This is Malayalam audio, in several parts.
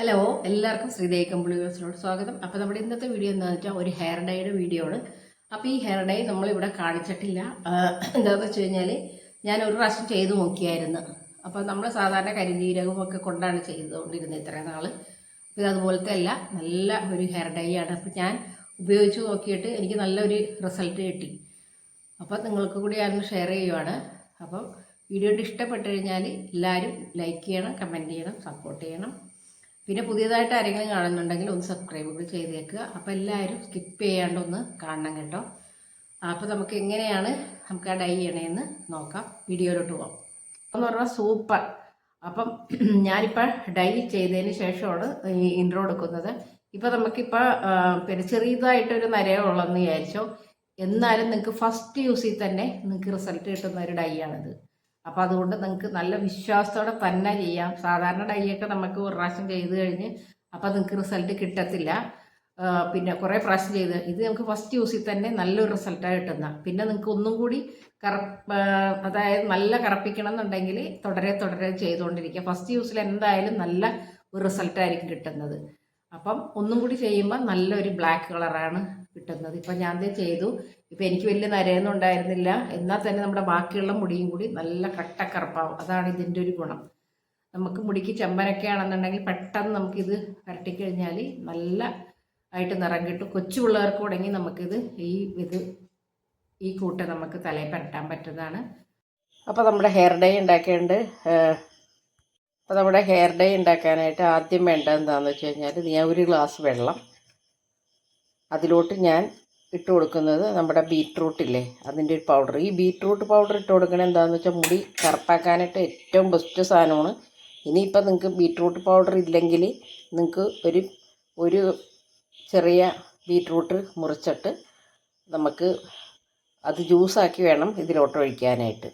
ഹലോ എല്ലാവർക്കും ശ്രീദേവി കമ്പിളിവേഴ്സിനോട് സ്വാഗതം. അപ്പോൾ നമ്മുടെ ഇന്നത്തെ വീഡിയോ എന്താണെന്ന് വെച്ചാൽ ഒരു ഹെയർ ഡൈയുടെ വീഡിയോ ആണ്. അപ്പോൾ ഈ ഹെയർ ഡൈ നമ്മളിവിടെ കാണിച്ചിട്ടില്ല. എന്താണെന്ന് വെച്ച് കഴിഞ്ഞാൽ ഞാൻ ഒരു പ്രാവശ്യം ചെയ്ത് നോക്കിയായിരുന്നു. അപ്പോൾ നമ്മൾ സാധാരണ കരിഞ്ജീരകവും ഒക്കെ കൊണ്ടാണ് ചെയ്തുകൊണ്ടിരുന്നത് ഇത്രയും നാൾ അപ്പോൾ അതുപോലത്തെ അല്ല നല്ല ഒരു ഹെയർ ഡൈ ആണ്. അപ്പോൾ ഞാൻ ഉപയോഗിച്ച് നോക്കിയിട്ട് എനിക്ക് നല്ലൊരു റിസൾട്ട് കിട്ടി. അപ്പോൾ നിങ്ങൾക്ക് കൂടി ഞാനൊന്ന് ഷെയർ ചെയ്യുവാണ്. അപ്പം വീഡിയോ ഇഷ്ടപ്പെട്ടു കഴിഞ്ഞാൽ എല്ലാവരും ലൈക്ക് ചെയ്യണം കമന്റ് ചെയ്യണം സപ്പോർട്ട് ചെയ്യണം. പിന്നെ പുതിയതായിട്ട് ആരെങ്കിലും കാണുന്നുണ്ടെങ്കിൽ ഒന്ന് സബ്സ്ക്രൈബ് കൂടി ചെയ്തേക്കുക അപ്പോൾ എല്ലാവരും സ്കിപ്പ് ചെയ്യാണ്ട് ഒന്ന് കാണണം കേട്ടോ. അപ്പോൾ നമുക്ക് എങ്ങനെയാണ് നമുക്ക് ആ ഡൈ ചെയ്യണേന്ന് നോക്കാം. വീഡിയോയിലോട്ട് പോകാം എന്ന് പറഞ്ഞാൽ സൂപ്പർ. അപ്പം ഞാനിപ്പോൾ ഡൈ ചെയ്തതിന് ശേഷമാണ് ഈ ഇൻട്രോ എടുക്കുന്നത്. ഇപ്പോൾ നമുക്കിപ്പോൾ പിന്നെ ചെറിയതായിട്ടൊരു നരയുള്ളതെന്ന് വിചാരിച്ചോ. എന്നാലും നിങ്ങൾക്ക് ഫസ്റ്റ് യൂസിൽ തന്നെ നിങ്ങൾക്ക് റിസൾട്ട് കിട്ടുന്ന ഒരു ഡൈ ആണിത്. അപ്പോൾ അതുകൊണ്ട് നിങ്ങൾക്ക് നല്ല വിശ്വാസത്തോടെ തന്നെ ചെയ്യാം. സാധാരണ ഡൈയൊക്കെ നമുക്ക് ഒരു പ്രാവശ്യം ചെയ്ത് കഴിഞ്ഞ് അപ്പോൾ നിങ്ങൾക്ക് റിസൾട്ട് കിട്ടത്തില്ല. പിന്നെ കുറേ പ്രാവശ്യം ചെയ്ത് ഇത് നമുക്ക് ഫസ്റ്റ് യൂസിൽ തന്നെ നല്ലൊരു റിസൾട്ടാണ് കിട്ടുന്ന. പിന്നെ നിങ്ങൾക്ക് ഒന്നും കൂടി കറപ്പ് അതായത് നല്ല കറപ്പിക്കണം എന്നുണ്ടെങ്കിൽ തുടരെ തുടരെ ചെയ്തുകൊണ്ടിരിക്കുക. ഫസ്റ്റ് യൂസിൽ എന്തായാലും നല്ല ഒരു റിസൾട്ടായിരിക്കും കിട്ടുന്നത്. അപ്പം ഒന്നും കൂടി ചെയ്യുമ്പോൾ നല്ലൊരു ബ്ലാക്ക് കളറാണ് കിട്ടുന്നത്. ഇപ്പം ഞാൻ ഇത് ചെയ്തു. ഇപ്പം എനിക്ക് വലിയ നരയൊന്നും ഉണ്ടായിരുന്നില്ല. എന്നാൽ തന്നെ നമ്മുടെ ബാക്കിയുള്ള മുടിയും കൂടി നല്ല കട്ടക്കറുപ്പാവും. അതാണ് ഇതിന്റെ ഒരു ഗുണം. നമുക്ക് മുടിക്ക് ചെമ്പനൊക്കെ ആണെന്നുണ്ടെങ്കിൽ പെട്ടെന്ന് നമുക്കിത് പരട്ടിക്കഴിഞ്ഞാൽ നല്ല ആയിട്ട് നിറം കിട്ടും. കൊച്ചു പിള്ളേർക്ക് തുടങ്ങി നമുക്കിത് ഈ ഇത് ഈ കൂട്ട് നമുക്ക് തലയിൽ പരട്ടാൻ പറ്റുന്നതാണ്. അപ്പോൾ നമ്മുടെ ഹെയർ ഡൈ ഉണ്ടാക്കേണ്ട അപ്പോൾ നമ്മുടെ ഹെയർ ഡൈ ഉണ്ടാക്കാനായിട്ട് ആദ്യം വേണ്ട എന്താണെന്ന് വെച്ച് കഴിഞ്ഞാൽ ഞാൻ ഒരു ഗ്ലാസ് വെള്ളം അതിലോട്ട് ഞാൻ ഇട്ട് കൊടുക്കുന്നത് നമ്മുടെ ബീറ്റ്റൂട്ട് ഇല്ലേ? അതിന്റെ ഒരു പൗഡർ ഈ ബീറ്റ്റൂട്ട് പൗഡർ ഇട്ട് കൊടുക്കണത് എന്താണെന്ന് വെച്ചാൽ മുടി കറുപ്പാക്കാനായിട്ട് ഏറ്റവും ബെസ്റ്റ് സാധനമാണ്. ഇനിയിപ്പോൾ നിങ്ങൾക്ക് ബീറ്റ്റൂട്ട് പൗഡർ ഇല്ലെങ്കിൽ നിങ്ങൾക്ക് ഒരു ഒരു ചെറിയ ബീറ്റ്റൂട്ട് മുറിച്ചിട്ട് നമുക്ക് അത് ജ്യൂസാക്കി വേണം ഇതിലോട്ട് ഒഴിക്കാനായിട്ട്.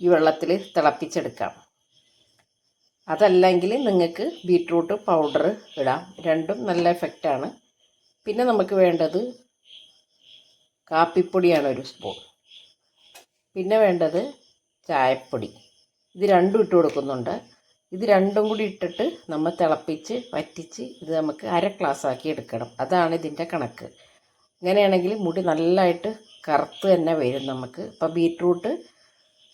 ഈ വെള്ളത്തിൽ തിളപ്പിച്ചെടുക്കാം. അതല്ലെങ്കിൽ നിങ്ങൾക്ക് ബീട്രൂട്ട് പൗഡർ ഇടാം. രണ്ടും നല്ല എഫക്റ്റാണ് പിന്നെ നമുക്ക് വേണ്ടത് കാപ്പിപ്പൊടിയാണ് ഒരു സ്പൂൺ പിന്നെ വേണ്ടത് ചായപ്പൊടി. ഇത് രണ്ടും ഇട്ട് കൊടുക്കുന്നുണ്ട്. ഇത് രണ്ടും കൂടി ഇട്ടിട്ട് നമ്മൾ തിളപ്പിച്ച് വറ്റിച്ച് ഇത് നമുക്ക് അര ഗ്ലാസ് ആക്കി എടുക്കണം. അതാണ് ഇതിന്റെ കണക്ക്. അങ്ങനെയാണെങ്കിൽ മുടി നല്ലതായിട്ട് കറുത്ത് തന്നെ വരും നമുക്ക്. അപ്പോൾ ബീട്രൂട്ട്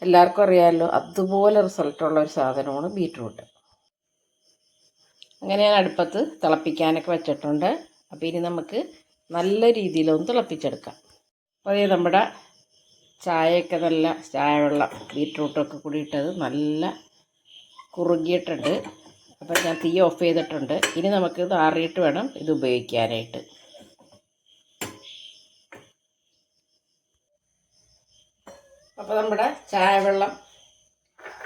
എല്ലാവർക്കും അറിയാമല്ലോ അതുപോലെ റിസൾട്ടുള്ള ഒരു സാധനമാണ് ബീറ്റ്റൂട്ട്. അങ്ങനെ ഞാൻ അടുപ്പത്ത് തിളപ്പിക്കാനൊക്കെ വെച്ചിട്ടുണ്ട്. അപ്പോൾ ഇനി നമുക്ക് നല്ല രീതിയിലൊന്ന് തിളപ്പിച്ചെടുക്കാം. അപ്പോൾ അതേ നമ്മുടെ ചായയൊക്കെ നല്ല ചായ വെള്ളം ബീട്രൂട്ടൊക്കെ കൂടി ഇട്ടത് നല്ല കുറുകിയിട്ടുണ്ട്. അപ്പോൾ ഞാൻ തീ ഓഫ് ചെയ്തിട്ടുണ്ട്. ഇനി നമുക്ക് ഇത് ആറിയിട്ട് വേണം ഇത് ഉപയോഗിക്കാനായിട്ട്. അപ്പോൾ നമ്മുടെ ചായ വെള്ളം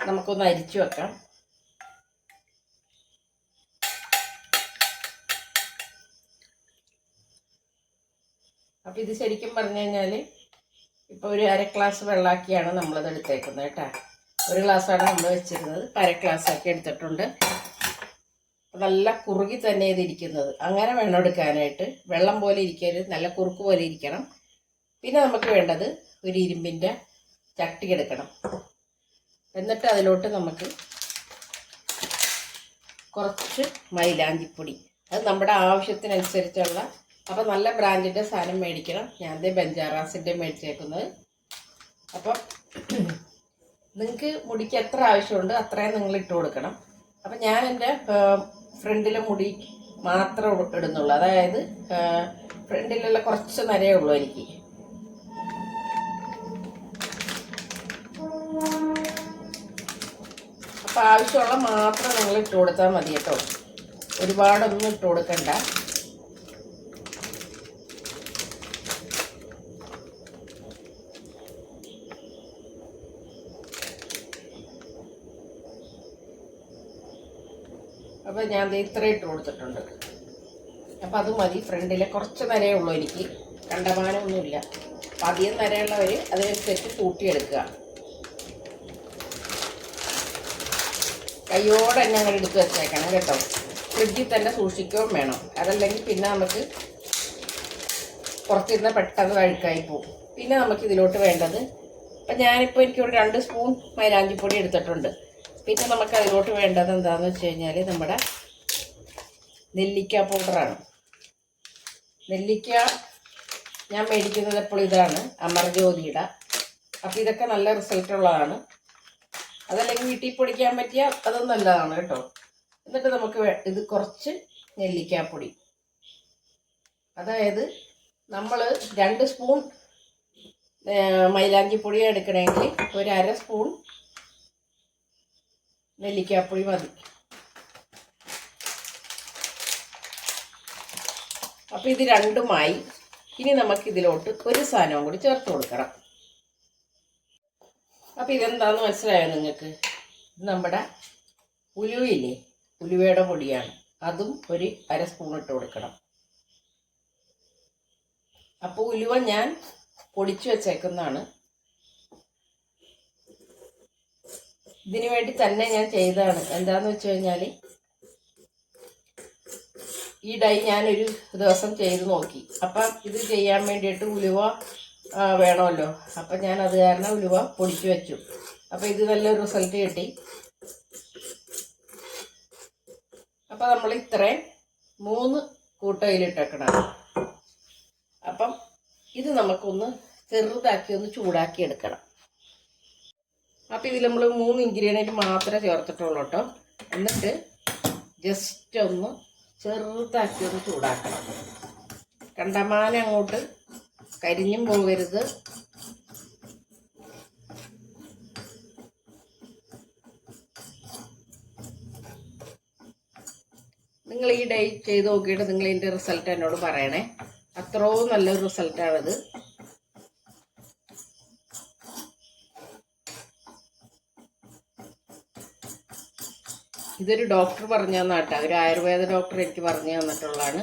നമുക്കൊന്ന് അരിച്ചു വെക്കാം. അപ്പോൾ ഇത് ശരിക്കും പറഞ്ഞു കഴിഞ്ഞാൽ ഇപ്പോൾ ഒരു അര ഗ്ലാസ് വെള്ളമാക്കിയാണ് നമ്മളത് എടുത്തേക്കുന്നത് കേട്ടോ. ഒരു ഗ്ലാസ്സാണ് നമ്മൾ വെച്ചിരുന്നത്. അര ഗ്ലാസ് ആക്കി എടുത്തിട്ടുണ്ട് നല്ല കുറുകി തന്നെ ഇതിരിക്കുന്നത് അങ്ങനെ വേണം എടുക്കാനായിട്ട് വെള്ളം പോലെ ഇരിക്കരുത്. നല്ല കുറുക്ക് പോലെ ഇരിക്കണം. പിന്നെ നമുക്ക് വേണ്ടത് ഒരു ഇരുമ്പിന്റെ ചട്ടി എടുക്കണം. എന്നിട്ട് അതിലോട്ട് നമുക്ക് കുറച്ച് മൈലാഞ്ചിപ്പൊടി. അത് നമ്മുടെ ആവശ്യത്തിനനുസരിച്ചുള്ള അപ്പോൾ നല്ല ബ്രാൻഡിന്റെ സാധനം മേടിക്കണം. ഞാൻ ദേ ബെഞ്ചാറാസിന്റെ മേടിച്ചേക്കുന്നത്. അപ്പം നിങ്ങൾക്ക് മുടിക്ക് എത്ര ആവശ്യമുണ്ട് അത്രയും നിങ്ങൾ ഇട്ട് കൊടുക്കണം. അപ്പം ഞാൻ എന്റെ ഫ്രണ്ടിലെ മുടി മാത്രം ഇടുന്നുള്ളൂ. അതായത് ഫ്രണ്ടിലുള്ള കുറച്ച് നരയേ ഉള്ളൂ എനിക്ക്. അപ്പം ആവശ്യമുള്ള മാത്രം നിങ്ങൾ ഇട്ട് കൊടുത്താൽ മതി കേട്ടോ. ഒരുപാടൊന്നും ഇട്ട് കൊടുക്കണ്ട. അപ്പോൾ ഞാൻ ദേ ഇത്ര ഇട്ട് കൊടുത്തിട്ടുണ്ട്. അപ്പോൾ അത് മതി ഫ്രണ്ടിലെ കുറച്ച് നരയേ ഉള്ളൂ എനിക്ക്. കണ്ടമാനമൊന്നുമില്ല. അപ്പം അധികം നരയുള്ളവർ അതിനനുസരിച്ച് കൂട്ടിയെടുക്കുക. കയ്യോടെ തന്നെ അങ്ങനെ എടുത്ത് വെച്ചേക്കണം കേട്ടോ. ഫ്രിഡ്ജിൽ തന്നെ സൂക്ഷിക്കുകയും വേണം. അതല്ലെങ്കിൽ പിന്നെ നമുക്ക് പുറത്തിരുന്ന് പെട്ടെന്ന് കഴുക്കായി പോകും പിന്നെ നമുക്ക് ഇതിലോട്ട് വേണ്ടത് അപ്പം ഞാനിപ്പോൾ എനിക്കൊരു രണ്ട് സ്പൂൺ മൈലാഞ്ചിപ്പൊടി എടുത്തിട്ടുണ്ട്. പിന്നെ നമുക്ക് അതിലോട്ട് വേണ്ടത് എന്താണെന്ന് വെച്ച് കഴിഞ്ഞാൽ നമ്മുടെ നെല്ലിക്ക പൗഡറാണ്. നെല്ലിക്ക ഞാൻ മേടിക്കുന്നത് എപ്പോഴും ഇതാണ്. അമർജ്യോതിയുടെ. അപ്പോൾ ഇതൊക്കെ നല്ല റിസൾട്ട് ഉള്ളതാണ് അതല്ലെങ്കിൽ വീട്ടിൽ പൊടിക്കാൻ പറ്റിയ അതും നല്ലതാണ് കേട്ടോ. എന്നിട്ട് നമുക്ക് ഇത് കുറച്ച് നെല്ലിക്കാപ്പൊടി. അതായത് നമ്മൾ രണ്ട് സ്പൂൺ മൈലാഞ്ചിപ്പൊടി എടുക്കണമെങ്കിൽ ഒരു അര സ്പൂൺ നെല്ലിക്കാപ്പൊടി മതി. അപ്പം ഇത് രണ്ടുമായി. ഇനി നമുക്കിതിലോട്ട് ഒരു സാധനവും കൂടി ചേർത്ത് കൊടുക്കണം. അപ്പം ഇതെന്താന്ന് മനസ്സിലായോ നിങ്ങൾക്ക്? നമ്മുടെ ഉലുവയില്ലേ? ഉലുവയുടെ പൊടിയാണ്. അതും ഒരു അര സ്പൂൺ ഇട്ട് കൊടുക്കണം. അപ്പോൾ ഉലുവ ഞാൻ പൊടിച്ചു വച്ചേക്കുന്നതാണ്. ഇതിനു വേണ്ടി തന്നെ ഞാൻ ചെയ്തതാണ്. എന്താന്ന് വെച്ച് കഴിഞ്ഞാൽ ഈ ഡൈ ഞാനൊരു ദിവസം ചെയ്ത് നോക്കി. അപ്പം ഇത് ചെയ്യാൻ വേണ്ടിയിട്ട് ഉലുവ വേണമല്ലോ. അപ്പം ഞാൻ അത് കാരണം ഉലുവ പൊടിച്ചു വെച്ചു. അപ്പം ഇത് നല്ലൊരു റിസൾട്ട് കിട്ടി. അപ്പം നമ്മൾ ഇത്രയും മൂന്ന് കൂട്ടയിലിട്ടേക്കണം അപ്പം ഇത് നമുക്കൊന്ന് ചെറുതാക്കി ഒന്ന് ചൂടാക്കി എടുക്കണം. അപ്പം ഇതിൽ നമ്മൾ മൂന്ന് ഇൻഗ്രീഡിയന്റ് മാത്രമേ ചേർത്തിട്ടുള്ളൂ കേട്ടോ. എന്നിട്ട് ജസ്റ്റ് ഒന്ന് ചെറുതാക്കി ഒന്ന് ചൂടാക്കണം. കണ്ടമാനം അങ്ങോട്ട് കരിഞ്ഞും പോകരുത്. നിങ്ങൾ ഈ ഡേ ചെയ്ത് നോക്കിയിട്ട് നിങ്ങൾ ഇതിന്റെ റിസൾട്ട് എന്നോട് പറയണേ. അത്രയും നല്ലൊരു റിസൾട്ടാണിത് ഇതൊരു ഡോക്ടർ പറഞ്ഞു തന്നാട്ടാ ഒരു ആയുർവേദ ഡോക്ടർ എനിക്ക് പറഞ്ഞു തന്നിട്ടുള്ളതാണ്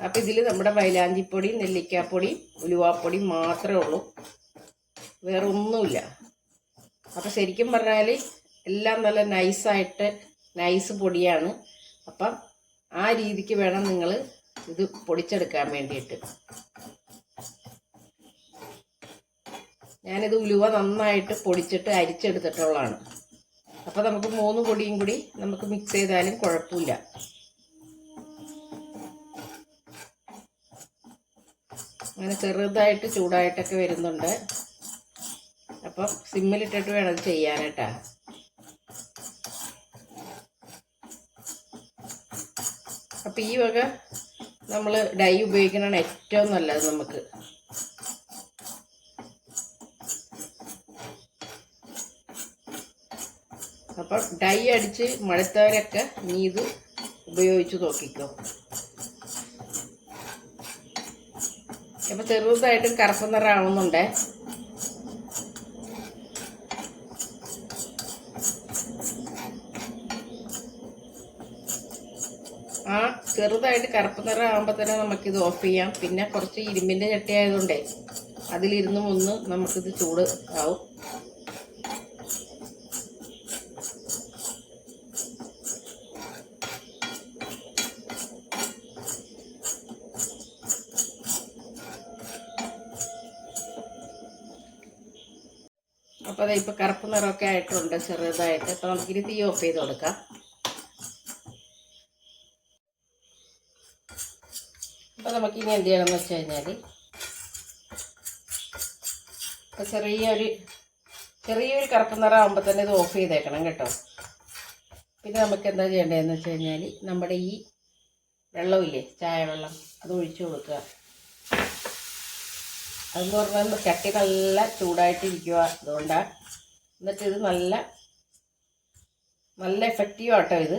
അപ്പം ഇതിൽ നമ്മുടെ മൈലാഞ്ചിപ്പൊടി നെല്ലിക്കാപ്പൊടി ഉലുവാപ്പൊടി മാത്രമേ ഉള്ളൂ. വേറെ ഒന്നുമില്ല അപ്പം ശരിക്കും പറഞ്ഞാൽ എല്ലാം നല്ല നൈസായിട്ട് നൈസ് പൊടിയാണ്. അപ്പം ആ രീതിക്ക് വേണം നിങ്ങൾ ഇത് പൊടിച്ചെടുക്കാൻ വേണ്ടിയിട്ട്. ഞാനിത് ഉലുവ നന്നായിട്ട് പൊടിച്ചിട്ട് അരിച്ചെടുത്തിട്ടുള്ളതാണ്. അപ്പോൾ നമുക്ക് മൂന്ന് പൊടിയും കൂടി നമുക്ക് മിക്സ് ചെയ്താലും കുഴപ്പമില്ല. അങ്ങനെ ചെറുതായിട്ട് ചൂടായിട്ടൊക്കെ വരുന്നുണ്ട്. അപ്പം സിമ്മിലിട്ടിട്ട് വേണം ഇത് ചെയ്യാനായിട്ടാ അപ്പം ഈ വക നമ്മൾ ഡൈ ഉപയോഗിക്കുന്നതാണ് ഏറ്റവും നല്ലത് നമുക്ക്. അപ്പം ഡൈ അടിച്ച് മഴത്തവരൊക്കെ നീ ഇത് ഉപയോഗിച്ച് നോക്കിക്കോ. അപ്പം ചെറുതായിട്ട് കറുപ്പ് നിറാവുന്നുണ്ടേ ആ ചെറുതായിട്ട് കറുപ്പ് നിറം ആകുമ്പോൾ തന്നെ നമുക്കിത് ഓഫ് ചെയ്യാം. പിന്നെ കുറച്ച് ഇരുമ്പിന്റെ ചട്ടി ആയതുകൊണ്ടേ അതിലിരുന്നും ഒന്ന് നമുക്കിത് ചൂട് ആവും. അപ്പോൾ അത് ഇപ്പോൾ കറുപ്പ് നിറമൊക്കെ ആയിട്ടുണ്ട് ചെറുതായിട്ട്. അപ്പോൾ നമുക്കിനി തീ ഓഫ് ചെയ്ത് കൊടുക്കാം. അപ്പോൾ നമുക്കിനി എന്ത് ചെയ്യണം എന്ന് വെച്ച് ഇപ്പോൾ ചെറിയൊരു ചെറിയൊരു കറുപ്പ് നിറം ആകുമ്പോൾ തന്നെ ഇത് ഓഫ് ചെയ്തേക്കണം കേട്ടോ. പിന്നെ നമുക്ക് എന്താ ചെയ്യേണ്ടതെന്ന് വെച്ച് കഴിഞ്ഞാൽ നമ്മുടെ ഈ വെള്ളമില്ലേ ചായ വെള്ളം അത് ഒഴിച്ചു കൊടുക്കുക. അതെന്ന് പറഞ്ഞാൽ ചട്ടി നല്ല ചൂടായിട്ടിരിക്കുക അതുകൊണ്ടാണ് എന്നിട്ട് ഇത് നല്ല നല്ല എഫക്റ്റീവ് ആട്ടോ ഇത്.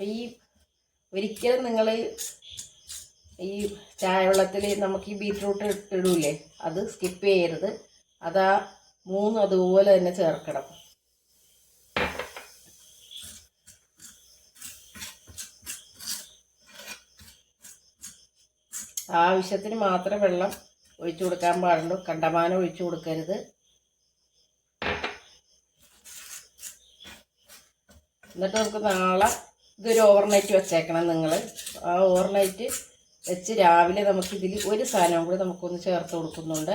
ഈ ഒരിക്കലും നിങ്ങൾ ഈ ചായ വെള്ളത്തിൽ നമുക്ക് ഈ ബീറ്റ്റൂട്ട് ഇടൂലേ? അത് സ്കിപ്പ് ചെയ്യരുത്. അതാ മൂന്ന് അതുപോലെ തന്നെ ചേർക്കണം. ആവശ്യത്തിന് മാത്രം വെള്ളം ഒഴിച്ചു കൊടുക്കാൻ പാടുള്ളൂ. കണ്ടമാനം ഒഴിച്ചു കൊടുക്കരുത്. എന്നിട്ട് നമുക്ക് നാളെ ഇതൊരു ഓവർനൈറ്റ് വെച്ചേക്കണം നിങ്ങൾ ആ ഓവർനൈറ്റ് വെച്ച് രാവിലെ നമുക്ക് ഇതിൽ ഒരു സാധനവും കൂടി നമുക്കൊന്ന് ചേർത്ത് കൊടുക്കുന്നുണ്ട്.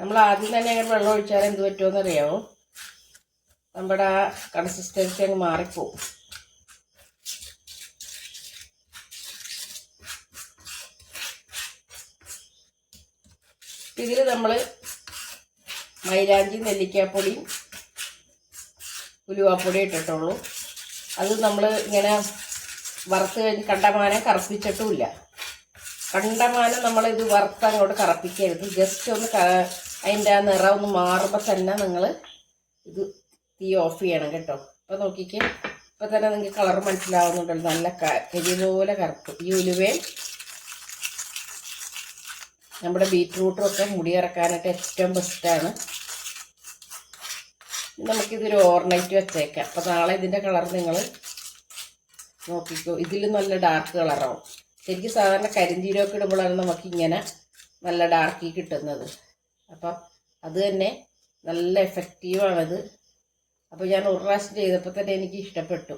നമ്മൾ ആദ്യം തന്നെ അങ്ങനെ വെള്ളം ഒഴിച്ചാൽ എന്ത് പറ്റുമെന്ന് അറിയാമോ നമ്മുടെ ആ കൺസിസ്റ്റൻസി അങ്ങ് മാറിപ്പോവും. ഇതിൽ നമ്മൾ മൈലാഞ്ചി നെല്ലിക്കാപ്പൊടിയും ഉലുവാപ്പൊടി ഇട്ടിട്ടുള്ളൂ. അത് നമ്മൾ ഇങ്ങനെ വറുത്ത് കഴിഞ്ഞ് കണ്ടമാനം കറുപ്പിച്ചിട്ടുമില്ല. കണ്ടമാനം നമ്മളിത് വറുത്ത് അങ്ങോട്ട് കറപ്പിക്കരുത്. ജസ്റ്റ് ഒന്ന് അതിന്റെ ആ നിറം ഒന്ന് മാറുമ്പോൾ തന്നെ നിങ്ങൾ ഇത് തീ ഓഫ് ചെയ്യണം കേട്ടോ. അപ്പോൾ നോക്കിക്കേ. ഇപ്പം തന്നെ നിങ്ങൾക്ക് കളർ മനസ്സിലാവുന്നുണ്ടല്ലോ. നല്ല കരിപോലെ കറുപ്പ്. ഈ ഉലുവയും നമ്മുടെ ബീറ്റ്റൂട്ടും ഒക്കെ മുടി ഇറക്കാനായിട്ട് ഏറ്റവും ബെസ്റ്റാണ്. നമുക്കിതൊരു ഓവർനൈറ്റ് വെച്ചേക്കാം. അപ്പോൾ നാളെ ഇതിന്റെ കളർ നിങ്ങൾ നോക്കിക്കോ. ഇതിൽ നല്ല ഡാർക്ക് കളറാവും. ശരിക്കും സാധാരണ കരിഞ്ചീരമൊക്കെ ഇടുമ്പോഴാണ് നമുക്കിങ്ങനെ നല്ല ഡാർക്കി കിട്ടുന്നത്. അപ്പം അത് തന്നെ നല്ല എഫക്റ്റീവാണത്. അപ്പോൾ ഞാൻ ഒരു പ്രാവശ്യം ചെയ്തപ്പോൾ തന്നെ എനിക്ക് ഇഷ്ടപ്പെട്ടു.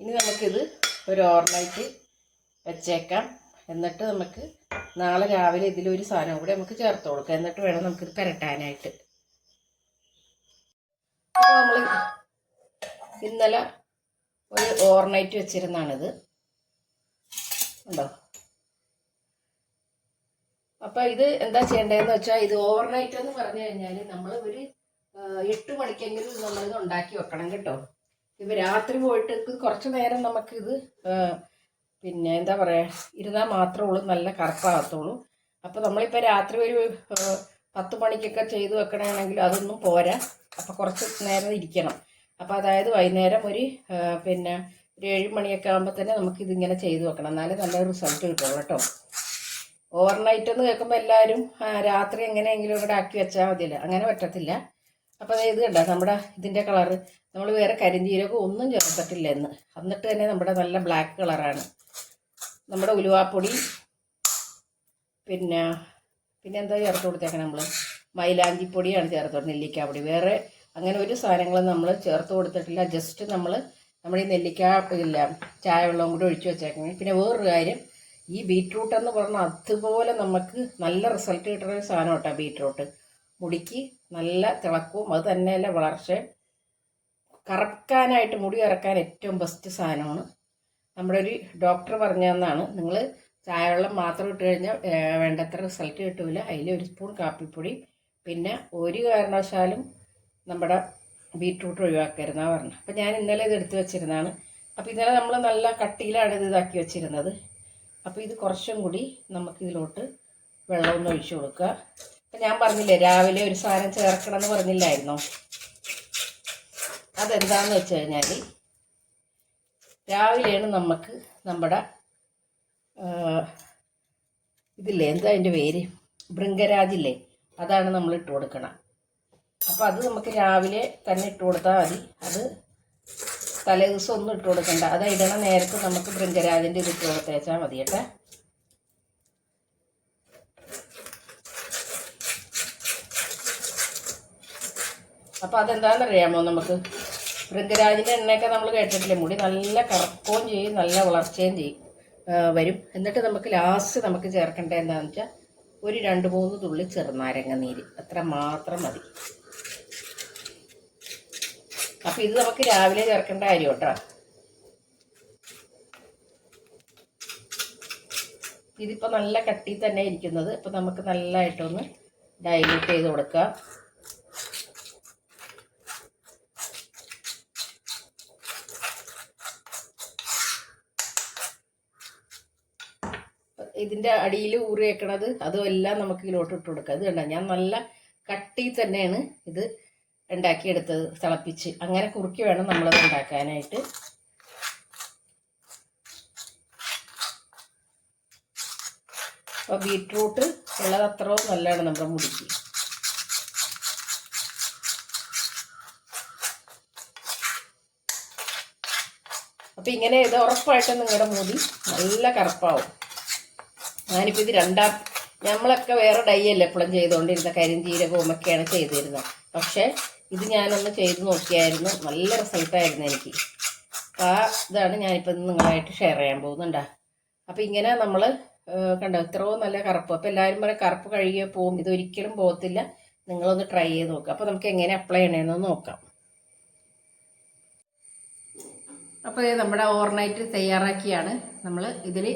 ഇനി നമുക്കിത് ഒരു ഓവർനൈറ്റ് വെച്ചേക്കാം. എന്നിട്ട് നമുക്ക് നാളെ രാവിലെ ഇതിലൊരു സാധനം കൂടെ നമുക്ക് ചേർത്ത് കൊടുക്കാം. എന്നിട്ട് വേണം നമുക്ക് പുരട്ടാനായിട്ട്. അപ്പോൾ നമ്മൾ ഇന്നലെ ഒരു ഓവർനൈറ്റ് വെച്ചിരുന്നാണിത്. ഉണ്ടോ? അപ്പോൾ ഇത് എന്താ ചെയ്യേണ്ടതെന്ന് വെച്ചാൽ ഇത് ഓവർനൈറ്റ് എന്ന് പറഞ്ഞു കഴിഞ്ഞാൽ നമ്മൾ ഒരു എട്ട് മണിക്കെങ്കിലും നമ്മളിത് ഉണ്ടാക്കി വെക്കണം കേട്ടോ. ഇപ്പൊ രാത്രി പോയിട്ട് കുറച്ചു നേരം നമുക്കിത് പിന്നെ എന്താ പറയുക ഇരുന്നാൽ മാത്രമേ ഉള്ളൂ നല്ല കറുപ്പാകത്തുള്ളൂ. അപ്പോൾ നമ്മളിപ്പോൾ രാത്രി ഒരു പത്ത് മണിക്കൊക്കെ ചെയ്തു വെക്കണമെങ്കിൽ അതൊന്നും പോരാ. അപ്പോൾ കുറച്ച് നേരം ഇരിക്കണം. അപ്പോൾ അതായത് വൈകുന്നേരം ഒരു പിന്നെ ഒരു ഏഴ് മണിയൊക്കെ ആകുമ്പോൾ തന്നെ നമുക്കിതിങ്ങനെ ചെയ്തു വെക്കണം. എന്നാലേ നല്ല റിസൾട്ട് കിട്ടുള്ളൂ കേട്ടോ. ഓവർനൈറ്റ് എന്ന് കേൾക്കുമ്പോൾ എല്ലാവരും രാത്രി എങ്ങനെയെങ്കിലും ഇവിടെ ആക്കി വെച്ചാൽ മതിയല്ല? അങ്ങനെ പറ്റത്തില്ല. അപ്പോൾ ദേ ഇത് കണ്ടോ നമ്മുടെ ഇതിന്റെ കളറ് നമ്മൾ വേറെ കരിഞ്ചീരകം ഒന്നും ചേർത്തിട്ടില്ല എന്ന് എന്നിട്ട് തന്നെ നമ്മുടെ നല്ല ബ്ലാക്ക് കളറാണ് നമ്മുടെ ഉലുവാപ്പൊടി പിന്നെ പിന്നെ എന്താ ചേർത്ത് കൊടുത്തേക്കണം നമ്മൾ മൈലാഞ്ചിപ്പൊടിയാണ് ചേർത്ത് കൊടുത്തത് നെല്ലിക്കാപ്പൊടി. വേറെ അങ്ങനെ ഒരു സാധനങ്ങളും നമ്മൾ ചേർത്ത് കൊടുത്തിട്ടില്ല. ജസ്റ്റ് നമ്മൾ നമ്മുടെ ഈ നെല്ലിക്ക ഇല്ല ചായ വെള്ളം കൂടി ഒഴിച്ചു വെച്ചേക്കണം. പിന്നെ വേറൊരു കാര്യം ഈ ബീറ്റ്റൂട്ട് എന്ന് പറഞ്ഞാൽ അതുപോലെ നമുക്ക് നല്ല റിസൾട്ട് കിട്ടുന്ന ഒരു സാധനം കേട്ടോ ബീട്രൂട്ട് മുടിക്ക് നല്ല തിളക്കവും അത് തന്നെയല്ല വളർച്ചയും. കറക്കാനായിട്ട് മുടി കറക്കാൻ ഏറ്റവും ബെസ്റ്റ് സാധനമാണ് നമ്മുടെ ഒരു ഡോക്ടർ പറഞ്ഞതെന്നാണ്. നിങ്ങൾ ചായവെള്ളം മാത്രം ഇട്ട് കഴിഞ്ഞാൽ വേണ്ടത്ര റിസൾട്ട് കിട്ടില്ല അതിൽ ഒരു സ്പൂൺ കാപ്പിപ്പൊടി. പിന്നെ ഒരു കാരണവശാലും നമ്മുടെ ബീട്രൂട്ട് ഒഴിവാക്കരുതെന്നാണ് പറഞ്ഞത് അപ്പോൾ ഞാൻ ഇന്നലെ ഇത് എടുത്തു വെച്ചിരുന്നതാണ്. അപ്പോൾ ഇന്നലെ നമ്മൾ നല്ല കട്ടിയിലാണ് ഇത് ഇതാക്കി വെച്ചിരുന്നത്. അപ്പോൾ ഇത് കുറച്ചും കൂടി നമുക്കിതിലോട്ട് വെള്ളമൊന്നും ഒഴിച്ചു കൊടുക്കുക അപ്പം ഞാൻ പറഞ്ഞില്ലേ രാവിലെ ഒരു സാധനം ചേർക്കണം എന്ന് പറഞ്ഞില്ലായിരുന്നോ? അതെന്താണെന്ന് വെച്ച് കഴിഞ്ഞാൽ രാവിലെയാണ് നമുക്ക് നമ്മുടെ ഇതില്ലേ എന്താ അതിന്റെ പേര്? ഭൃങ്കരാജില്ലേ അതാണ് നമ്മൾ ഇട്ട് കൊടുക്കണം അപ്പോൾ അത് നമുക്ക് രാവിലെ തന്നെ ഇട്ട് കൊടുത്താൽ മതി. അത് തലേ ദിവസം ഒന്നും ഇട്ട് കൊടുക്കണ്ട. അത് ഇടണ നേരത്തെ നമുക്ക് ഭൃങ്കരാജിന്റെ ഇത് ഇട്ട് കൊടുത്തേച്ചാൽ മതി കേട്ടോ. അപ്പോൾ അതെന്താണെന്നറിയാമോ നമുക്ക്? ഭൃംഗരാജിന്റെ എണ്ണയൊക്കെ നമ്മൾ കേട്ടിട്ടില്ലേ? മുടി നല്ല കറക്കുകയും ചെയ്യും നല്ല വളർച്ചയും ചെയ്യും. വരും. എന്നിട്ട് നമുക്ക് ലാസ്റ്റ് നമുക്ക് ചേർക്കേണ്ടത് എന്താണെന്ന് വെച്ചാൽ ഒരു രണ്ട് മൂന്ന് തുള്ളി ചെറുനാരങ്ങ നീര്. അത്ര മാത്രം മതി. അപ്പം ഇത് നമുക്ക് രാവിലെ ചേർക്കേണ്ട കാര്യം കേട്ടോ. ഇതിപ്പോൾ നല്ല കട്ടി തന്നെ ഇരിക്കുന്നത്. ഇപ്പം നമുക്ക് നല്ലതായിട്ടൊന്ന് ഡൈലൂട്ട് ചെയ്ത് കൊടുക്കാം. ഇതിന്റെ അടിയിൽ ഊറി വെക്കണത് അതും എല്ലാം നമുക്ക് ഇതിലോട്ട് ഇട്ട് കൊടുക്കുക അത് കണ്ട? ഞാൻ നല്ല കട്ടി തന്നെയാണ് ഇത് ഉണ്ടാക്കിയെടുത്തത് തിളപ്പിച്ച്. അങ്ങനെ കുറുക്കി വേണം നമ്മളത് ഉണ്ടാക്കാനായിട്ട്. അപ്പോൾ ബീട്രൂട്ട് ഉള്ളത് അത്രയും നല്ലതാണ് നമ്മുടെ മുടിക്ക്. അപ്പം ഇങ്ങനെ ഇത് ഉറപ്പായിട്ടും നിങ്ങളുടെ മുടി നല്ല കറുപ്പാവും. ഞാനിപ്പോൾ ഇത് രണ്ടാം നമ്മളൊക്കെ വേറെ ഡൈ അല്ലേ എപ്പോഴും ചെയ്തുകൊണ്ടിരുന്ന കരിഞ്ചീരകവും ഒക്കെയാണ് ചെയ്തിരുന്നത്. പക്ഷെ ഇത് ഞാനൊന്ന് ചെയ്ത് നോക്കിയായിരുന്നു. നല്ല റിസൾട്ടായിരുന്നു എനിക്ക്. അപ്പോൾ ആ ഇതാണ് ഞാനിപ്പോൾ നിങ്ങളായിട്ട് ഷെയർ ചെയ്യാൻ പോകുന്നുണ്ട്. അപ്പോൾ ഇങ്ങനെ നമ്മൾ കണ്ടോ ഇത്രയും നല്ല കറുപ്പ്. അപ്പോൾ എല്ലാവരും പറയും കറുപ്പ് കഴുകിയ പോവും. ഇതൊരിക്കലും പോകത്തില്ല. നിങ്ങളൊന്ന് ട്രൈ ചെയ്ത് നോക്കുക അപ്പോൾ നമുക്ക് എങ്ങനെ അപ്ലൈ ചെയ്യണമെന്ന് നോക്കാം. അപ്പോൾ നമ്മുടെ ഓവർനൈറ്റ് തയ്യാറാക്കിയാണ് നമ്മൾ ഇതിൽ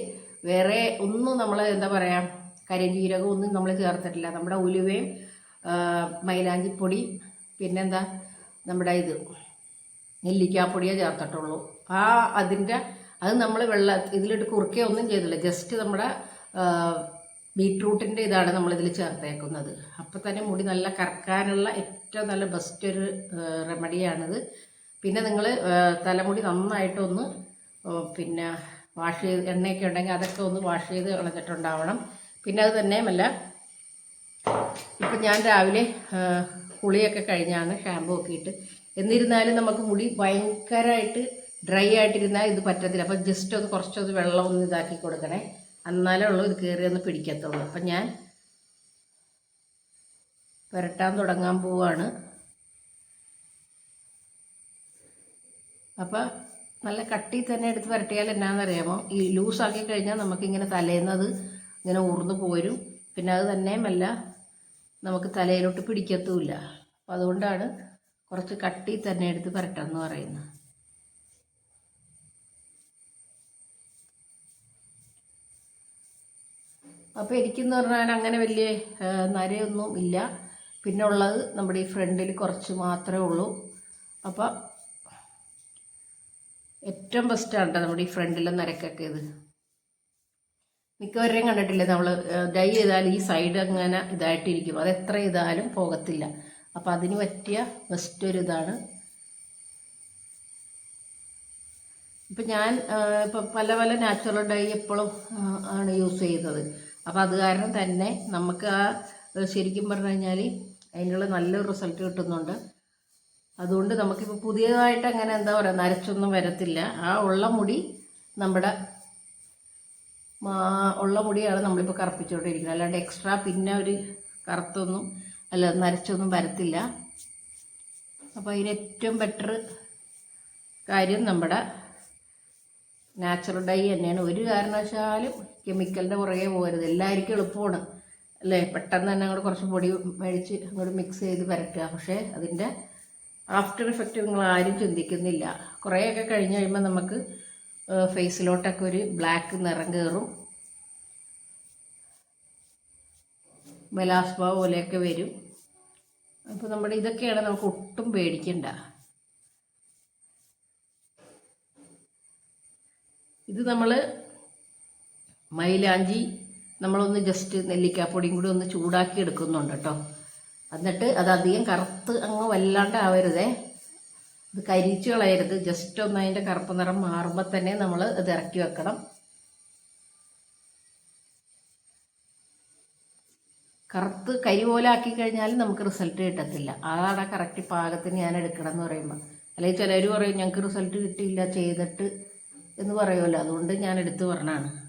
വേറെ ഒന്നും നമ്മൾ എന്താ പറയുക കരിഞ്ജീരകം ഒന്നും നമ്മൾ ചേർത്തിട്ടില്ല. നമ്മുടെ ഉലുവയും മൈലാഞ്ചിപ്പൊടി പിന്നെന്താ നമ്മുടെ ഇത് നെല്ലിക്കാപ്പൊടിയേ ചേർത്തിട്ടുള്ളൂ. ആ അതിന്റെ അത് നമ്മൾ വെള്ള ഇതിലിട്ട് കുറുക്കേ ഒന്നും ചെയ്തില്ല. ജസ്റ്റ് നമ്മുടെ ബീട്രൂട്ടിന്റെ ഇതാണ് നമ്മളിതിൽ ചേർത്തേക്കുന്നത്. അപ്പോൾ തന്നെ മുടി നല്ല കറക്കാനുള്ള ഏറ്റവും നല്ല ബെസ്റ്റ് ഒരു റെമഡിയാണിത്. പിന്നെ നിങ്ങൾ തലമുടി നന്നായിട്ടൊന്ന് പിന്നെ വാഷ് ചെയ്ത് എണ്ണയൊക്കെ ഉണ്ടെങ്കിൽ അതൊക്കെ ഒന്ന് വാഷ് ചെയ്ത് കളഞ്ഞിട്ടുണ്ടാവണം. പിന്നെ അത് തന്നെയുമല്ല ഇപ്പം ഞാൻ രാവിലെ കുളിയൊക്കെ കഴിഞ്ഞാണ് ഷാമ്പു ഒക്കെ ഇട്ട്. എന്നിരുന്നാലും നമുക്ക് മുടി ഭയങ്കരമായിട്ട് ഡ്രൈ ആയിട്ടിരുന്നാൽ ഇത് പറ്റത്തില്ല. അപ്പം ജസ്റ്റ് ഒന്ന് കുറച്ചൊന്ന് വെള്ളം ഒന്ന് ഇതാക്കി കൊടുക്കണേ. എന്നാലേ ഉള്ളൂ ഇത് കയറി ഒന്ന് പിടിക്കത്തുള്ളൂ. അപ്പം ഞാൻ പുരട്ടാൻ തുടങ്ങാൻ പോവാണ്. അപ്പം നല്ല കട്ടി തന്നെ എടുത്ത് വരട്ടിയാൽ എന്നാണെന്നറിയാമോ ഈ ലൂസാക്കി കഴിഞ്ഞാൽ നമുക്കിങ്ങനെ തലേന്നത് ഇങ്ങനെ ഊർന്നു പോരും. പിന്നെ അത് തന്നെയുമല്ല നമുക്ക് തലയിലോട്ട് പിടിക്കത്തുമില്ല. അപ്പം അതുകൊണ്ടാണ് കുറച്ച് കട്ടി തന്നെ എടുത്ത് പുരട്ടെന്ന് പറയുന്നത്. അപ്പോൾ എനിക്കെന്ന് പറഞ്ഞാൽ അങ്ങനെ വലിയ നരയൊന്നും ഇല്ല. പിന്നെ ഉള്ളത് നമ്മുടെ ഈ ഫ്രണ്ടിൽ കുറച്ച് മാത്രമേ ഉള്ളൂ. അപ്പോൾ ഏറ്റവും ബെസ്റ്റാണ് കേട്ടോ നമ്മുടെ ഈ ഫ്രണ്ടിലെ നരക്കൊക്കെ ഇത്. മിക്കവരെയും കണ്ടിട്ടില്ലേ നമ്മൾ ഡൈ ചെയ്താൽ ഈ സൈഡ് അങ്ങനെ ഇതായിട്ടിരിക്കും. അത് എത്ര ചെയ്താലും പോകത്തില്ല. അപ്പം അതിന് പറ്റിയ ബെസ്റ്റ് ഒരു ഇതാണ്. ഇപ്പം ഞാൻ ഇപ്പം പല പല നാച്ചുറൽ ഡൈ എപ്പോഴും ആണ് യൂസ് ചെയ്യുന്നത്. അപ്പോൾ അത് കാരണം തന്നെ നമുക്ക് ആ ശരിക്കും പറഞ്ഞു കഴിഞ്ഞാൽ അതിനുള്ള നല്ലൊരു റിസൾട്ട് കിട്ടുന്നുണ്ട്. അതുകൊണ്ട് നമുക്കിപ്പോൾ പുതിയതായിട്ട് അങ്ങനെ എന്താ പറയുക നരച്ചൊന്നും വരത്തില്ല. ആ ഉള്ള മുടി നമ്മുടെ ഉള്ള മുടിയാണ് നമ്മളിപ്പോൾ കറുപ്പിച്ചുകൊണ്ടിരിക്കുന്നത് അല്ലാണ്ട് എക്സ്ട്രാ പിന്നെ ഒരു കറുത്തൊന്നും അല്ല നരച്ചൊന്നും വരത്തില്ല. അപ്പോൾ അതിന് ഏറ്റവും ബെറ്റർ കാര്യം നമ്മുടെ നാച്ചുറൽ ഡൈ തന്നെയാണ്. ഒരു കാരണവശാലും കെമിക്കലിന്റെ പുറകെ പോകരുത്. എല്ലാവർക്കും എളുപ്പമാണ്. അല്ലേ? പെട്ടെന്ന് തന്നെ അങ്ങോട്ട് കുറച്ച് പൊടി മേടിച്ച് അങ്ങോട്ട് മിക്സ് ചെയ്ത് പരട്ടുക പക്ഷേ അതിന്റെ ആഫ്റ്റർ ഇഫക്റ്റ് നിങ്ങൾ ആരും ചിന്തിക്കുന്നില്ല. കുറേയൊക്കെ കഴിഞ്ഞ് കഴിയുമ്പോൾ നമുക്ക് ഫേസിലോട്ടൊക്കെ ഒരു ബ്ലാക്ക് നിറം കയറും മെലാസ്മ പോലെയൊക്കെ വരും. അപ്പോൾ നമ്മുടെ ഇതൊക്കെയാണ് നമുക്ക് ഒട്ടും പേടിക്കണ്ട. ഇത് നമ്മൾ മൈലാഞ്ചി നമ്മളൊന്ന് ജസ്റ്റ് നെല്ലിക്കാപ്പൊടിയും കൂടി ഒന്ന് ചൂടാക്കി എടുക്കുന്നുണ്ട് കേട്ടോ. എന്നിട്ട് അത് അധികം കറുത്ത് അങ്ങ് വല്ലാണ്ട് ആവരുതേ. ഇത് കരിച്ചു കളയരുത് ജസ്റ്റ് ഒന്ന് അതിന്റെ കറുപ്പ് നിറം മാറുമ്പോൾ തന്നെ നമ്മൾ ഇത് ഇറക്കി വെക്കണം. കറുത്ത് കരി പോലെ ആക്കി കഴിഞ്ഞാൽ നമുക്ക് റിസൾട്ട് കിട്ടത്തില്ല. അതാണ് കറക്റ്റ് പാകത്തിന് ഞാൻ എടുക്കണം എന്ന് പറയുമ്പോൾ അല്ലെങ്കിൽ ചിലർ പറയും ഞങ്ങൾക്ക് റിസൾട്ട് കിട്ടിയില്ല ചെയ്തിട്ട് എന്ന് പറയുമല്ലോ. അതുകൊണ്ട് ഞാൻ എടുത്തു പറഞ്ഞാണ്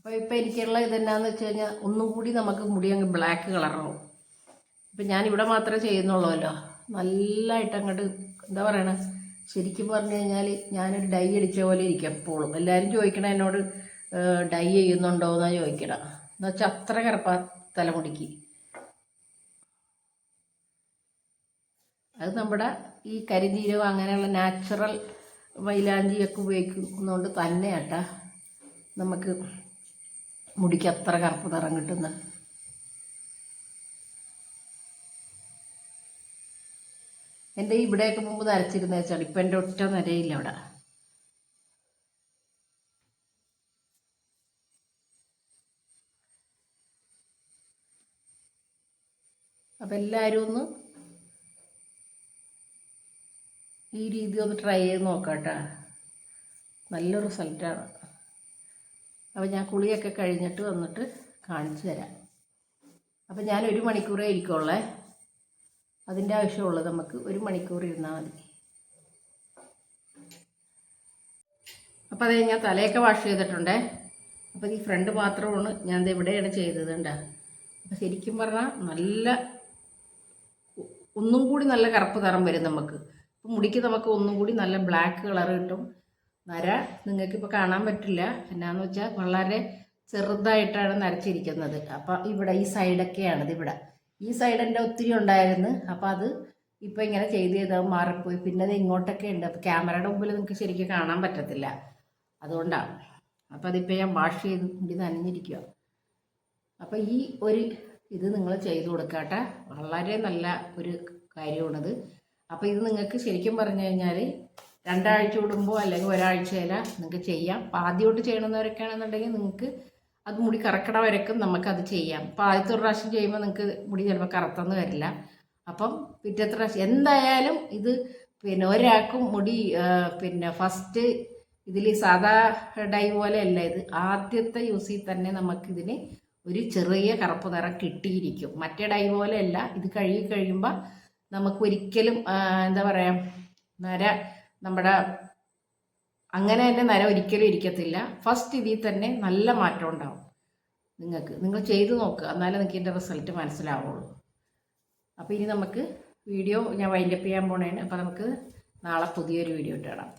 അപ്പോൾ ഇപ്പോൾ എനിക്കുള്ള ഇതെന്നാന്ന് വെച്ച് കഴിഞ്ഞാൽ ഒന്നും കൂടി നമുക്ക് മുടി അങ്ങ് ബ്ലാക്ക് കളറാവും. ഇപ്പം ഞാൻ ഇവിടെ മാത്രമേ ചെയ്യുന്നുള്ളൂല്ലോ. നല്ലതായിട്ട് അങ്ങോട്ട് എന്താ പറയണേ? ശരിക്കും പറഞ്ഞു കഴിഞ്ഞാൽ ഞാനൊരു ഡൈ അടിച്ച പോലെ ഇരിക്കും എപ്പോഴും. എല്ലാവരും ചോദിക്കണ എന്നോട് ഡൈ ചെയ്യുന്നുണ്ടോ എന്നാണ് ചോദിക്കണം. എന്ന് വെച്ചാൽ അത്ര കറുപ്പാ തലമുടിക്ക്. അത് നമ്മുടെ ഈ കരിതീരവും അങ്ങനെയുള്ള നാച്ചുറൽ മൈലാഞ്ചിയൊക്കെ ഉപയോഗിക്കുന്നതുകൊണ്ട് തന്നെയാട്ടാ. നമുക്ക് മുടിക്ക് അത്ര കറുപ്പ് നിറം കിട്ടുന്ന. എന്റെ ഇവിടെയൊക്കെ മുമ്പ് നരച്ചിരുന്ന വെച്ചാൽ ഇപ്പം എന്റെ ഒറ്റ നരയില്ല അവിടെ. അപ്പം എല്ലാവരും ഒന്ന് ഈ രീതി ഒന്ന് ട്രൈ ചെയ്ത് നോക്കാം കേട്ടോ നല്ല റിസൾട്ടാണ് അപ്പോൾ ഞാൻ കുളിയൊക്കെ കഴിഞ്ഞിട്ട് വന്നിട്ട് കാണിച്ചു തരാം. അപ്പോൾ ഞാൻ ഒരു മണിക്കൂറേ ഇരിക്കുള്ളേ. അതിന്റെ ആവശ്യമുള്ളത് നമുക്ക് ഒരു മണിക്കൂർ ഇരുന്നാൽ മതി. അപ്പോൾ അതേ ഞാൻ തലയൊക്കെ വാഷ് ചെയ്തിട്ടുണ്ടേ. അപ്പോൾ ഈ ഫ്രണ്ട് മാത്രമാണ് ഞാൻ ഇവിടെയാണ് ചെയ്തത് കണ്ടാ. അപ്പോൾ ശരിക്കും പറഞ്ഞാൽ നല്ല ഒന്നും കൂടി നല്ല കറുപ്പ് നിറം വരും നമുക്ക്. മുടിക്ക് നമുക്ക് ഒന്നും കൂടി നല്ല ബ്ലാക്ക് കളർ കിട്ടും. നര നിങ്ങൾക്കിപ്പോൾ കാണാൻ പറ്റില്ല. എന്നാന്ന് വെച്ചാൽ വളരെ ചെറുതായിട്ടാണ് നരച്ചിരിക്കുന്നത് അപ്പം ഇവിടെ ഈ സൈഡൊക്കെയാണ് ഇത് ഇവിടെ. ഈ സൈഡ് എന്റെ ഒത്തിരി ഉണ്ടായിരുന്നു. അപ്പം അത് ഇപ്പം ഇങ്ങനെ ചെയ്ത് ചെയ്ത് മാറിപ്പോയി. പിന്നെ അത് ഇങ്ങോട്ടൊക്കെ ഉണ്ട്. അപ്പോൾ ക്യാമറയുടെ മുമ്പിൽ നിങ്ങൾക്ക് ശരിക്കും കാണാൻ പറ്റത്തില്ല. അതുകൊണ്ടാണ് അപ്പം അതിപ്പോൾ ഞാൻ വാഷ് ചെയ്ത് മുടി നനഞ്ഞിരിക്കുക അപ്പം ഈ ഒരു ഇത് നിങ്ങൾ ചെയ്തു കൊടുക്കാട്ടെ വളരെ നല്ല ഒരു കാര്യമാണത്. അപ്പോൾ ഇത് നിങ്ങൾക്ക് ശരിക്കും പറഞ്ഞു കഴിഞ്ഞാൽ രണ്ടാഴ്ച കൂടുമ്പോൾ അല്ലെങ്കിൽ ഒരാഴ്ചയില നിങ്ങൾക്ക് ചെയ്യാം. അപ്പോൾ ആദ്യമായിട്ട് ചെയ്യണമെന്നവരൊക്കെയാണെന്നുണ്ടെങ്കിൽ നിങ്ങൾക്ക് അത് മുടി കറക്കട വരക്കും നമുക്കത് ചെയ്യാം. അപ്പോൾ ആദ്യത്തെ ഒരു പ്രാവശ്യം ചെയ്യുമ്പോൾ നിങ്ങൾക്ക് മുടി ചിലപ്പോൾ കറുത്തെന്ന് വരില്ല. അപ്പം പിറ്റത്തെ പ്രാവശ്യം എന്തായാലും ഇത് പിന്നെ ഒരാൾക്കും മുടി പിന്നെ ഫസ്റ്റ് ഇതിൽ സാധാ ഡൈ പോലെ അല്ല ഇത്. ആദ്യത്തെ യൂസിൽ തന്നെ നമുക്കിതിന് ഒരു ചെറിയ കറുപ്പ് നിറം കിട്ടിയിരിക്കും. മറ്റേ ഡൈ പോലെ അല്ല ഇത് കഴുകി കഴിയുമ്പോൾ നമുക്ക് ഒരിക്കലും എന്താ പറയുക നര നമ്മുടെ അങ്ങനെ തന്നെ നര ഒരിക്കലും ഇരിക്കത്തില്ല. ഫസ്റ്റ് ഇതിൽ തന്നെ നല്ല മാറ്റം ഉണ്ടാവും. നിങ്ങൾക്ക് നിങ്ങൾ ചെയ്തു നോക്കുക എന്നാലേ നിങ്ങൾക്ക് ഇതിന്റെ റിസൾട്ട് മനസ്സിലാവുള്ളൂ. അപ്പോൾ ഇനി നമുക്ക് വീഡിയോ ഞാൻ വൈൻഡപ്പ് ചെയ്യാൻ പോണേ അപ്പോൾ നമുക്ക് നാളെ പുതിയൊരു വീഡിയോ ഇട്ട് കാണാം.